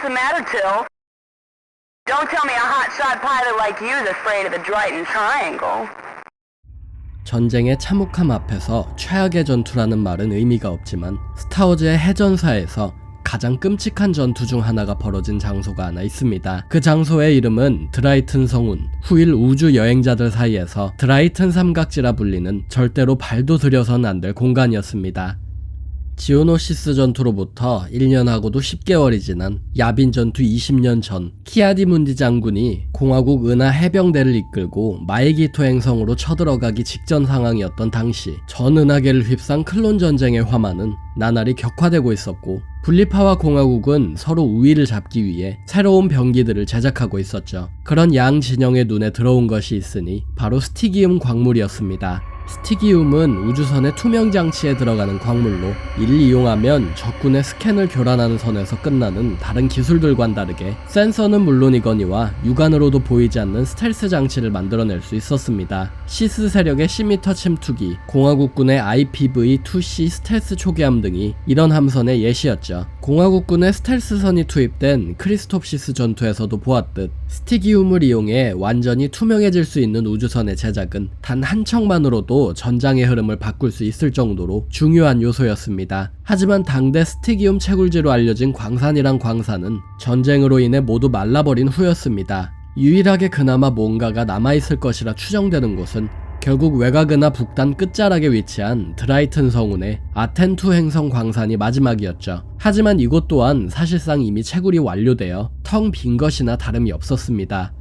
matter, Till. Don't tell me a hotshot pilot like you's afraid of the Dryden Triangle. 전쟁의 참혹함 앞에서 최악의 전투라는 말은 의미가 없지만 스타워즈의 해전사에서 가장 끔찍한 전투 중 하나가 벌어진 장소가 하나 있습니다. 그 장소의 이름은 드라이튼 성운, 후일 우주 여행자들 사이에서 드라이튼 삼각지라 불리는 절대로 발도 들여선 안 될 공간이었습니다. 지오노시스 전투로부터 1년하고도 10개월이 지난 야빈 전투 20년 전 키아디문디 장군이 공화국 은하 해병대를 이끌고 마에기토 행성으로 쳐들어가기 직전 상황이었던 당시 전 은하계를 휩싼 클론 전쟁의 화마는 나날이 격화되고 있었고 분리파와 공화국은 서로 우위를 잡기 위해 새로운 병기들을 제작하고 있었죠. 그런 양 진영의 눈에 들어온 것이 있으니 바로 스티기움 광물이었습니다. 스티기움은 우주선의 투명 장치에 들어가는 광물로 이를 이용하면 적군의 스캔을 교란하는 선에서 끝나는 다른 기술들과는 다르게 센서는 물론이거니와 육안으로도 보이지 않는 스텔스 장치를 만들어낼 수 있었습니다. 시스 세력의 시미터 침투기, 공화국군의 IPV-2C 스텔스 초기함 등이 이런 함선의 예시였죠. 공화국군의 스텔스선이 투입된 크리스톱시스 전투에서도 보았듯 스티기움을 이용해 완전히 투명해질 수 있는 우주선의 제작은 단 한 척만으로도 전장의 흐름을 바꿀 수 있을 정도로 중요한 요소였습니다. 하지만 당대 스티기움 채굴지로 알려진 광산이란 광산은 전쟁으로 인해 모두 말라버린 후였습니다. 유일하게 그나마 뭔가가 남아있을 것이라 추정되는 곳은 결국 외곽은하 북단 끝자락에 위치한 드라이튼 성운의 아텐투 행성 광산이 마지막이었죠. 하지만 이곳 또한 사실상 이미 채굴이 완료되어 텅 빈 것이나 다름이 없었습니다.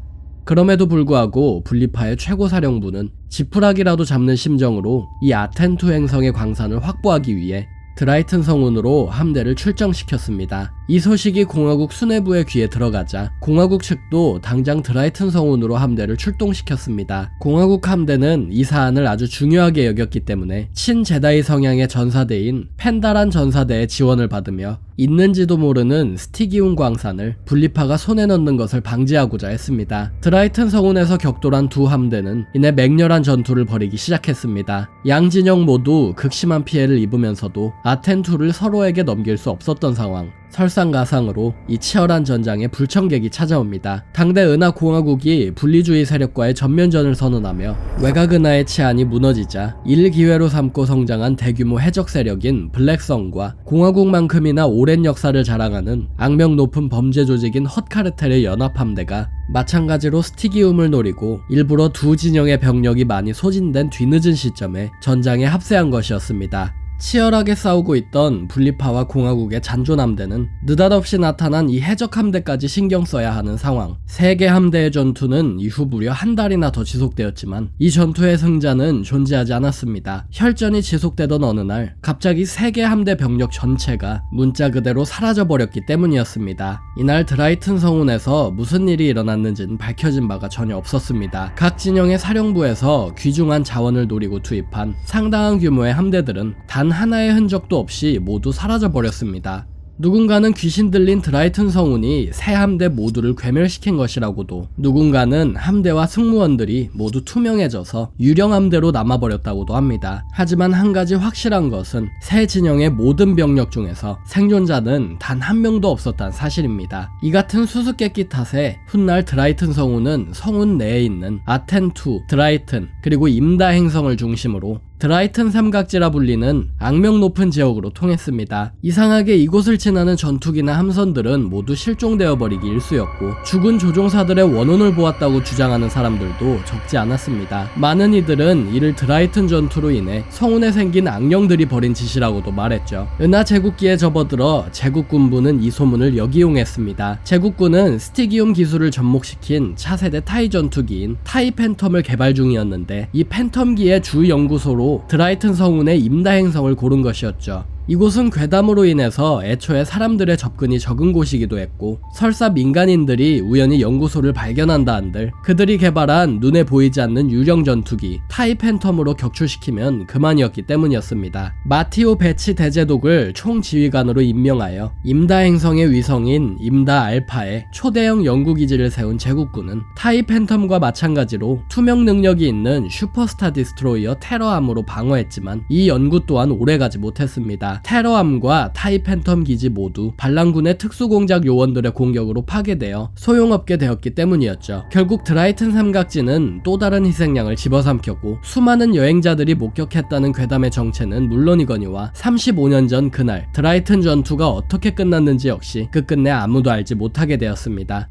그럼에도 불구하고 분리파의 최고 사령부는 지푸라기라도 잡는 심정으로 이 아텐투 행성의 광산을 확보하기 위해 드라이튼 성운으로 함대를 출정시켰습니다. 이 소식이 공화국 수뇌부의 귀에 들어가자 공화국 측도 당장 드라이튼 성운으로 함대를 출동시켰습니다. 공화국 함대는 이 사안을 아주 중요하게 여겼기 때문에 친제다이 성향의 전사대인 펜다란 전사대의 지원을 받으며 있는지도 모르는 스티기운 광산을 분리파가 손에 넣는 것을 방지하고자 했습니다. 드라이튼 성운에서 격돌한 두 함대는 이내 맹렬한 전투를 벌이기 시작했습니다. 양 진영 모두 극심한 피해를 입으면서도 아텐투를 서로에게 넘길 수 없었던 상황. 설상가상으로 이 치열한 전장에 불청객이 찾아옵니다. 당대 은하 공화국이 분리주의 세력과의 전면전을 선언하며 외곽 은하의 치안이 무너지자 이를 기회로 삼고 성장한 대규모 해적 세력인 블랙성과 공화국만큼이나 오랜 역사를 자랑하는 악명 높은 범죄 조직인 헛카르텔의 연합함대가 마찬가지로 스티기움을 노리고 일부러 두 진영의 병력이 많이 소진된 뒤늦은 시점에 전장에 합세한 것이었습니다. 치열하게 싸우고 있던 분리파와 공화국의 잔존함대는 느닷없이 나타난 이 해적 함대까지 신경 써야 하는 상황. 세개 함대의 전투는 이후 무려 한 달이나 더 지속되었지만 이 전투의 승자는 존재하지 않았습니다. 혈전이 지속되던 어느 날 갑자기 세개 함대 병력 전체가 문자 그대로 사라져 버렸기 때문이었습니다. 이날 드라이튼 성운에서 무슨 일이 일어났는지는 밝혀진 바가 전혀 없었습니다. 각 진영의 사령부에서 귀중한 자원을 노리고 투입한 상당한 규모의 함대들은 단 하나의 흔적도 없이 모두 사라져 버렸습니다. 누군가는 귀신 들린 드라이튼 성운이 새 함대 모두를 괴멸시킨 것이라고도 누군가는 함대와 승무원들이 모두 투명해져서 유령 함대로 남아버렸다고도 합니다. 하지만 한 가지 확실한 것은 새 진영의 모든 병력 중에서 생존자는 단 한 명도 없었다는 사실입니다. 이 같은 수수께끼 탓에 훗날 드라이튼 성운은 성운 내에 있는 아텐2, 드라이튼, 그리고 임다 행성을 중심으로 드라이튼 삼각지라 불리는 악명 높은 지역으로 통했습니다. 이상하게 이곳을 지나는 전투기나 함선들은 모두 실종되어 버리기 일쑤였고 죽은 조종사들의 원혼을 보았다고 주장하는 사람들도 적지 않았습니다. 많은 이들은 이를 드라이튼 전투로 인해 성운에 생긴 악령들이 벌인 짓이라고도 말했죠. 은하 제국기에 접어들어 제국군부는 이 소문을 역이용했습니다. 제국군은 스티기움 기술을 접목시킨 차세대 타이 전투기인 타이 팬텀을 개발 중이었는데 이 팬텀기의 주 연구소로 드라이튼 성운의 임다 행성을 고른 것이었죠. 이곳은 괴담으로 인해서 애초에 사람들의 접근이 적은 곳이기도 했고 설사 민간인들이 우연히 연구소를 발견한다 한들 그들이 개발한 눈에 보이지 않는 유령 전투기 타이 팬텀으로 격추시키면 그만이었기 때문이었습니다. 마티오 베치 대제독을 총지휘관으로 임명하여 임다 행성의 위성인 임다 알파에 초대형 연구기지를 세운 제국군은 타이 팬텀과 마찬가지로 투명 능력이 있는 슈퍼스타 디스트로이어 테러함으로 방어했지만 이 연구 또한 오래가지 못했습니다. 테러함과 타이 팬텀 기지 모두 반란군의 특수공작 요원들의 공격으로 파괴되어 소용없게 되었기 때문이었죠. 결국 드라이튼 삼각지는 또 다른 희생양을 집어삼켰고 수많은 여행자들이 목격했다는 괴담의 정체는 물론이거니와 35년 전 그날 드라이튼 전투가 어떻게 끝났는지 역시 끝끝내 아무도 알지 못하게 되었습니다.